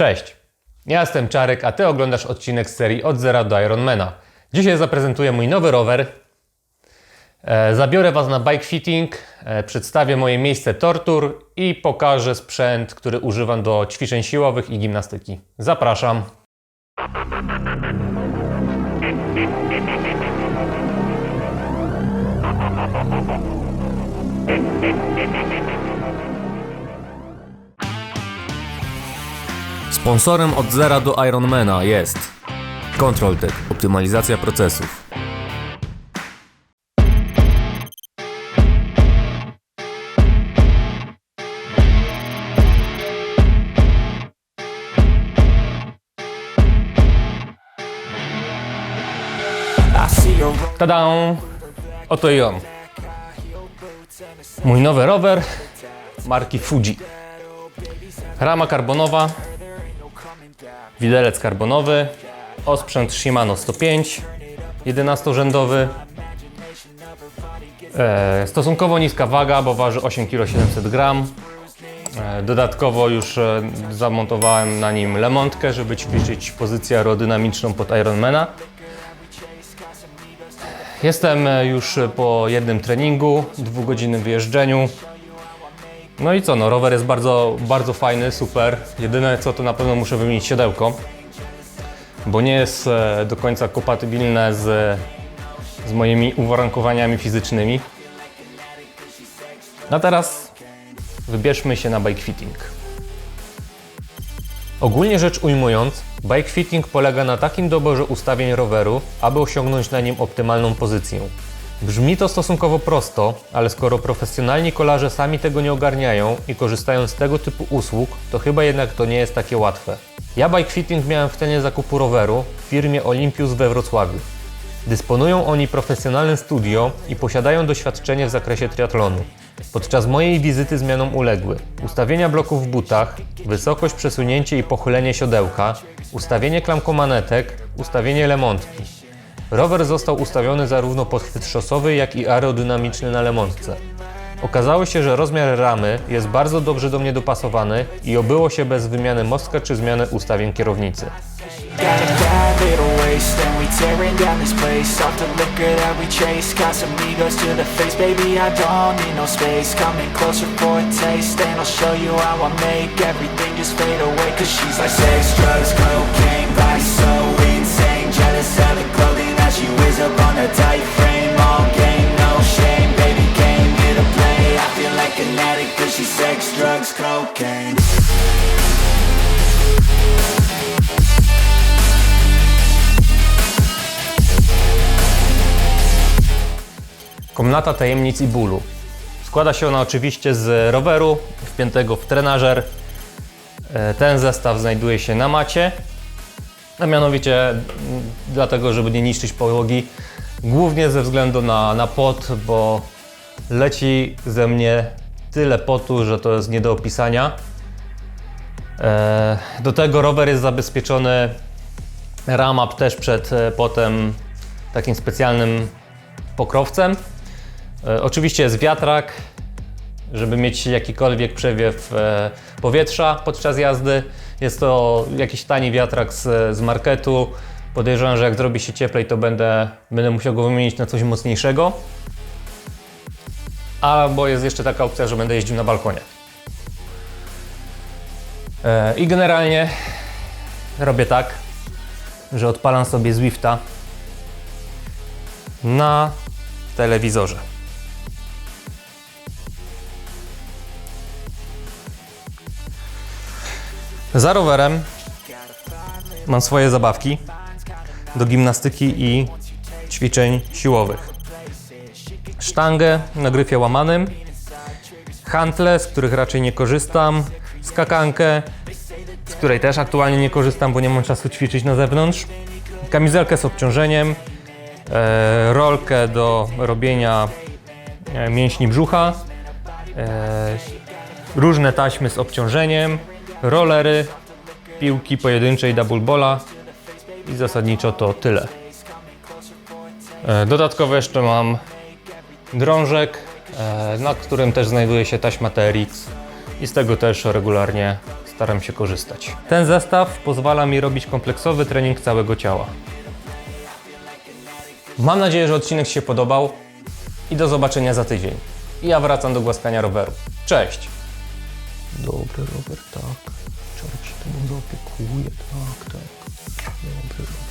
Cześć, ja jestem Czarek, a Ty oglądasz odcinek serii Od Zera do Ironmana. Dzisiaj zaprezentuję mój nowy rower. E, zabiorę Was na bike fitting, e, przedstawię moje miejsce tortur i pokażę sprzęt, który używam do ćwiczeń siłowych i gimnastyki. Zapraszam. Sponsorem od zera do Ironmana jest ControlTech, optymalizacja procesów. Tada! Oto i on. Mój nowy rower marki Fuji. Rama karbonowa, widelec karbonowy, osprzęt Shimano 105, 11-rzędowy. E, stosunkowo niska waga, bo waży 8 kg 700 g. Dodatkowo już e, zamontowałem na nim lemontkę, żeby ćwiczyć pozycję aerodynamiczną pod Ironmana. Jestem e, już po jednym treningu, dwugodzinnym wyjeżdżeniu. No i co, no rower jest bardzo, bardzo fajny, super. Jedyne co to na pewno muszę wymienić siodełko, bo nie jest e, do końca kompatybilne z, z moimi uwarunkowaniami fizycznymi. A teraz wybierzmy się na bike fitting. Ogólnie rzecz ujmując, bike fitting polega na takim doborze ustawień roweru, aby osiągnąć na nim optymalną pozycję. Brzmi to stosunkowo prosto, ale skoro profesjonalni kolarze sami tego nie ogarniają i korzystają z tego typu usług, to chyba jednak to nie jest takie łatwe. Ja bike fitting miałem w cenie zakupu roweru w firmie Olympius we Wrocławiu. Dysponują oni profesjonalnym studio i posiadają doświadczenie w zakresie triatlonu. Podczas mojej wizyty zmianom uległy ustawienia bloków w butach, wysokość, przesunięcie i pochylenie siodełka, ustawienie klamkomanetek, ustawienie lemontki. Rower został ustawiony zarówno pod chwyt szosowy, jak i aerodynamiczny na lemontce. Okazało się, że rozmiar ramy jest bardzo dobrze do mnie dopasowany i obyło się bez wymiany mostka czy zmiany ustawień kierownicy. Komnata tajemnic i bólu. Składa się ona oczywiście z roweru wpiętego w trenażer. E, Ten zestaw znajduje się na macie, a mianowicie dlatego, żeby nie niszczyć podłogi, głównie ze względu na, na pot, bo leci ze mnie tyle potu, że to jest nie do opisania. E, Do tego rower jest zabezpieczony ramap też przed e, potem takim specjalnym pokrowcem. E, Oczywiście jest wiatrak, żeby mieć jakikolwiek przewiew powietrza podczas jazdy. Jest to jakiś tani wiatrak z, z marketu. Podejrzewam, że jak zrobi się cieplej, to będę, będę musiał go wymienić na coś mocniejszego. Albo jest jeszcze taka opcja, że będę jeździł na balkonie. E, I generalnie robię tak, że odpalam sobie Zwifta na telewizorze. Za rowerem mam swoje zabawki do gimnastyki i ćwiczeń siłowych. Sztangę na gryfie łamanym, hantle, z których raczej nie korzystam, skakankę, z której też aktualnie nie korzystam, bo nie mam czasu ćwiczyć na zewnątrz, kamizelkę z obciążeniem, e, rolkę do robienia e, mięśni brzucha, e, różne taśmy z obciążeniem, Rolery, piłki pojedynczej double bola i zasadniczo to tyle. E, dodatkowo jeszcze mam drążek, e, na którym też znajduje się taśma TRX i z tego też regularnie staram się korzystać. Ten zestaw pozwala mi robić kompleksowy trening całego ciała. Mam nadzieję, że odcinek się podobał i do zobaczenia za tydzień. I ja wracam do głaskania roweru. Cześć! Добре, Роберт, так. Чорт, що ти опікує. Так, так. Добре, Роберт.